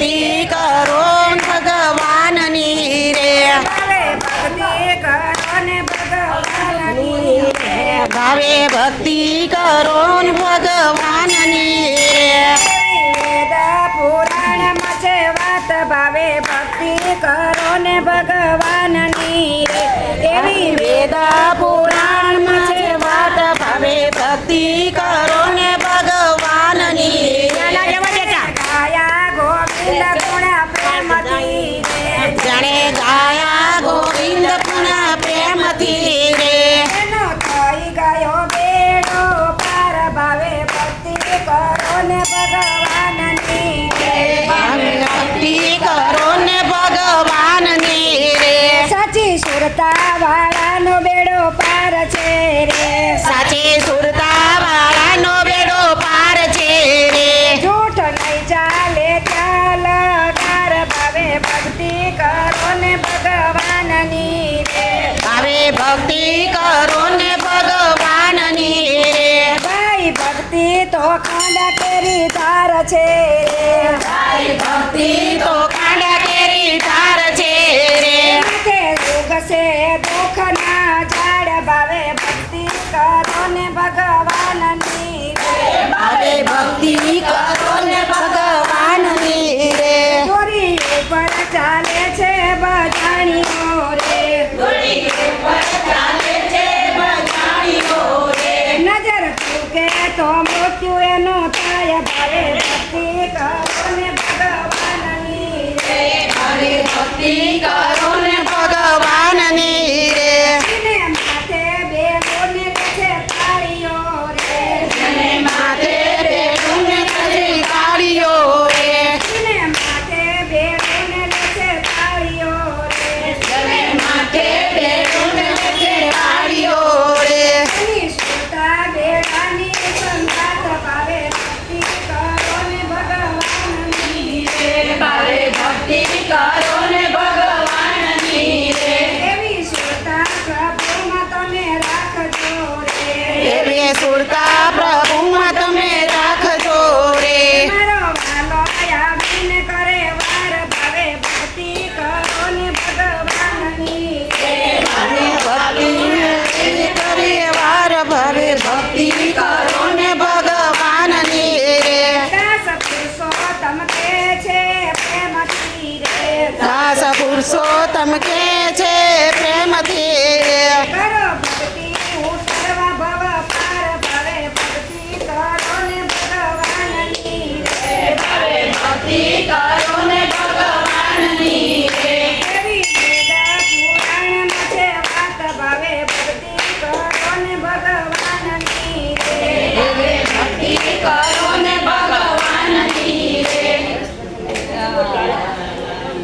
ભક્તિ કરો ભગવાનની રે. ભાવે ભક્તિ કરો ને ભગવાનની રે. ભાવે ભક્તિ કરો ભગવાનની રે પુરાણમાં છે વાત. ભાવે ભક્તિ કરો ને ભગવાનની રે એવી વેદ પુરાણમાં છે વાત. ભાવે ભક્તિ કરો જાણે ગાયા ગોવિંદ પુનઃ પ્રેમથી રે. એનો થઈ ગયો બેડો પાર ભાવે ભક્તિ કરો ને ભગવાનની રે. ભાવે ભક્તિ કરો ને ભગવાનની રે. સાચી સુરતા વાળાનો બેડો પાર છે રે. સાચી ભક્તિ કરો ને ભગવાનની. રે ભાઈ ભક્તિ તો ખાંડા કેરી તાર છે. રે ભાઈ ભક્તિ તો કાંડા કેરી તાર છે રે. માથે ઉગશે દુઃખના ઝાડ ભાવે ભક્તિ કરો ને ભગવાનની. રે ભાવે ભક્તિ કરો ને ભગવાનની રે. ચોરી ઉપર ચાલે છે trabalhei. સુરતા પ્રભુમાં તમે રાખજો રે. ભક્તિ કરો ને ભગવાનની. રે. દાસ પુરુષોત્તમ કે